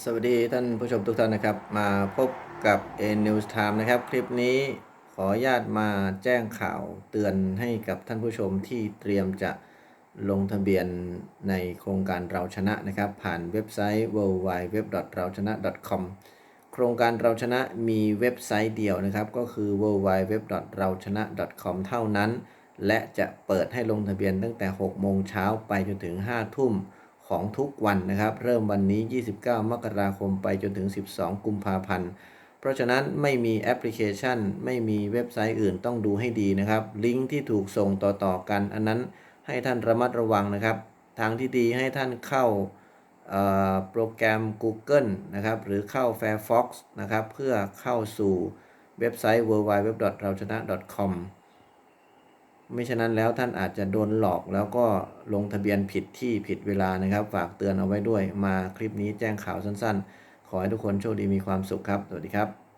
สวัสดีท่านผู้ชมทุกท่านนะครับ มาพบกับ A News Time นะครับ คลิปนี้ขออนุญาตมาแจ้งข่าวเตือนให้กับท่านผู้ชมที่เตรียมจะลงทะเบียนในโครงการเราชนะนะครับ ผ่านเว็บไซต์ w w w เราชนะ .com โครงการเราชนะมีเว็บไซต์เดียวนะครับ ก็คือ w w w เราชนะ .com เท่านั้น และจะเปิดให้ลงทะเบียนตั้งแต่ 6 โมงเช้าไปจนถึง 5 ทุ่ม ของทุกวันนะครับ เริ่มวันนี้ 29 มกราคมไปจนถึง 12 กุมภาพันธ์ เพราะฉะนั้นไม่มีแอปพลิเคชัน ไม่มีเว็บไซต์อื่นต้องดูให้ดีนะครับ ลิงก์ที่ถูกส่งต่อๆกัน อันนั้นให้ท่านระมัดระวังนะครับ ทางที่ดีให้ท่านเข้าโปรแกรม Google นะครับ หรือเข้า Firefox นะครับ เพื่อเข้าสู่เว็บไซต์ www.rauchana.com ไม่ฉะนั้นแล้วท่านอาจจะโดนหลอกแล้วก็ลงทะเบียนผิดที่ผิดเวลานะครับ ฝากเตือนเอาไว้ด้วยมาคลิปนี้แจ้งข่าวสั้นๆ ขอให้ทุกคนโชคดีมีความสุขครับ สวัสดีครับ